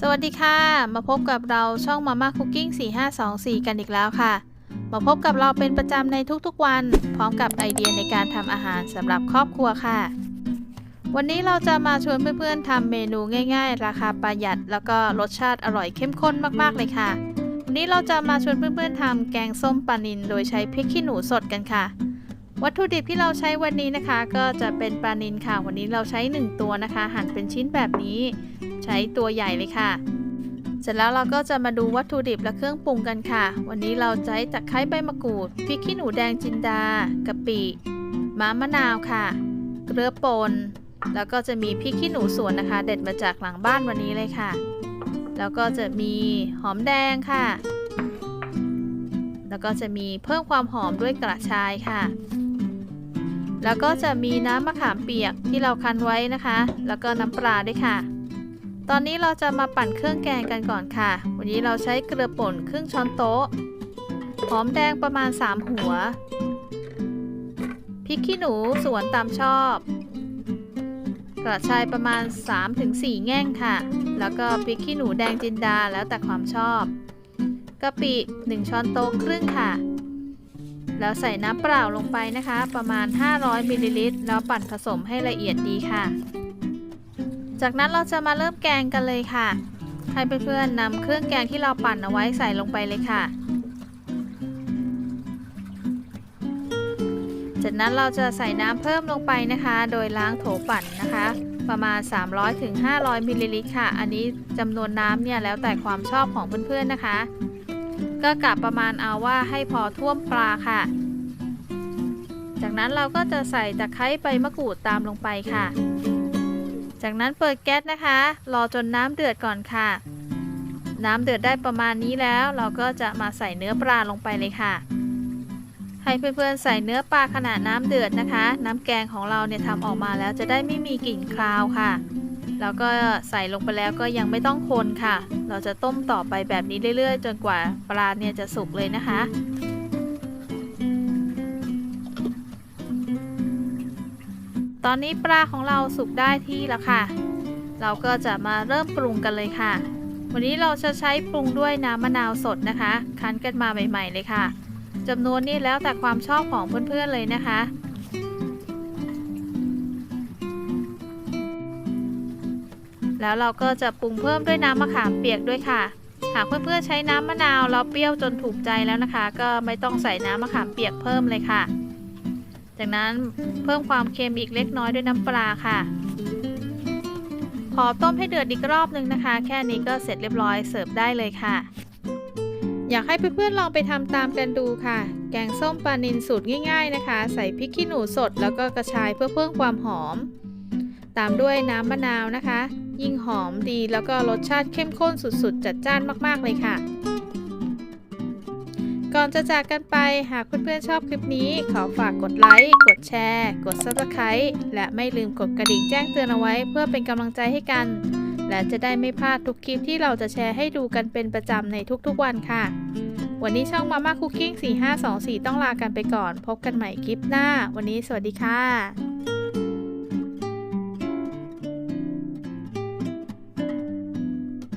สวัสดีค่ะ มาพบกับเราช่องมาม่าคุกกิ้ง4524 กันอีกแล้วค่ะ มาพบกับเราเป็นประจำในทุกๆวัน พร้อมกับไอเดียในการทำอาหารสำหรับครอบครัวค่ะ วันนี้เราจะมาชวนเพื่อนๆทำเมนูง่ายๆ ราคาประหยัด แล้วก็รสชาติอร่อยเข้มข้นมากๆเลยค่ะ วันนี้เราจะมาชวนเพื่อนๆทำแกงส้มปลานิลโดยใช้พริกขี้หนูสดกันค่ะ วัตถุดิบที่เราใช้วันนี้นะคะ ก็จะเป็นปลานิลค่ะ วันนี้เราใช้ 1 ตัวนะคะ หั่นเป็นชิ้นแบบนี้ ใช้ตัวใหญ่เลยค่ะ เสร็จแล้วเราก็จะมาดูวัตถุดิบและเครื่องปรุงกันค่ะ วันนี้เราใช้ตะไคร้ใบมะกรูดพริกขี้หนูแดงจินดากะปิม้ามะนาวค่ะ เกลือป่นแล้วก็จะมีพริกขี้หนูสวนนะคะ เด็ดมาจากหลังบ้านวันนี้เลยค่ะ แล้วก็จะมีหอมแดงค่ะ แล้วก็จะมีเพิ่มความหอมด้วยกระชายค่ะ แล้วก็จะมีน้ำมะขามเปียกที่เราคั้นไว้นะคะ แล้วก็น้ำปลาด้วยค่ะ ตอนนี้เราจะมาปั่นเครื่องแกงกันก่อนค่ะ วันนี้เราใช้เกลือป่นครึ่งช้อนโต๊ะ หอมแดงประมาณ 3 หัว พริกขี้หนูสวนตามชอบ กระชายประมาณ 3-4 แง่งค่ะ แล้วก็พริกขี้หนูแดงจินดาแล้วแต่ความชอบกะปิ 1 ช้อนโต๊ะครึ่งค่ะ แล้วใส่น้ำเปล่าลงไปนะคะ ประมาณ 500มิลลิลิตรแล้วปั่นผสมให้ละเอียดดีค่ะ จากนั้นเราจะมาเริ่มแกงกันเลยค่ะ ให้เพื่อนๆนำเครื่องแกงที่เราปั่นเอาไว้ใส่ลงไปเลยค่ะ จากนั้นเราจะใส่น้ำเพิ่มลงไปนะคะ โดยล้างโถปั่นนะคะประมาณ 300-500มิลลิลิตรค่ะ อันนี้จำนวนน้ำเนี่ยแล้วแต่ความชอบของเพื่อนๆนะคะ ก็กะประมาณเอาว่าให้พอท่วมปลาค่ะ จากนั้นเราก็จะใส่ตะไคร้ใบมะกรูดตามลงไปค่ะ จากนั้นเปิดแก๊สนะคะ รอจนน้ำเดือดก่อนค่ะ น้ำเดือดได้ประมาณนี้แล้ว เราก็จะมาใส่เนื้อปลาลงไปเลยค่ะ ให้เพื่อนๆใส่เนื้อปลาขณะน้ำเดือดนะคะ น้ำแกงของเราเนี่ยทำออกมาแล้วจะได้ไม่มีกลิ่นคาวค่ะ แล้วก็ใส่ลงไปแล้วก็ยังไม่ต้องคนค่ะ เราจะต้มต่อไปแบบนี้เรื่อย ๆ จนกว่าปลาเนี่ยจะสุกเลยนะคะ ตอนนี้ปลาของเราสุกได้ที่แล้วค่ะ เราก็จะมาเริ่มปรุงกันเลยค่ะ วันนี้เราจะใช้ปรุงด้วยน้ำมะนาวสดนะคะ คั้นกันมาใหม่ ๆ เลยค่ะจำนวนนี้แล้วแต่ความชอบของเพื่อนๆเลยนะคะ แล้วเราก็จะปรุงเพิ่มด้วยน้ำมะขามเปียกด้วยค่ะ หากเพื่อนๆใช้น้ำมะนาวแล้วเปรี้ยวจนถูกใจแล้วนะคะ ก็ไม่ต้องใส่น้ำมะขามเปียกเพิ่มเลยค่ะ จากนั้นเพิ่มความเค็มอีกเล็กน้อยด้วยน้ำปลาค่ะ ขอต้มให้เดือดอีกรอบนึงนะคะ แค่นี้ก็เสร็จเรียบร้อยเสิร์ฟได้เลยค่ะอยากให้เพื่อนๆลองไปทำตามกันดูค่ะ แกงส้มปลานิลสูตรง่าย ๆนะคะ ใส่พริกขี้หนูสดแล้วก็กระชายเพื่อเพิ่มความหอม ตามด้วยน้ำมะนาวนะคะ ยิ่งหอมดีแล้วก็รสชาติเข้มข้นสุดๆ จัดจ้านมากๆเลยค่ะ ก่อนจะจากกันไปหากเพื่อนๆชอบคลิปนี้ ขอฝากกดไลค์ กดแชร์ กด Subscribe และไม่ลืมกดกระดิ่งแจ้งเตือนเอาไว้เพื่อเป็นกำลังใจให้กัน และจะได้ไม่พลาดทุกคลิปที่เราจะแชร์ให้ดูกันเป็นประจำในทุกๆวันค่ะวันนี้ช่องมาม่าคุกกิ้ง 4524 ต้องลากันไปก่อน พบกันใหม่คลิปหน้า วันนี้สวัสดีค่ะ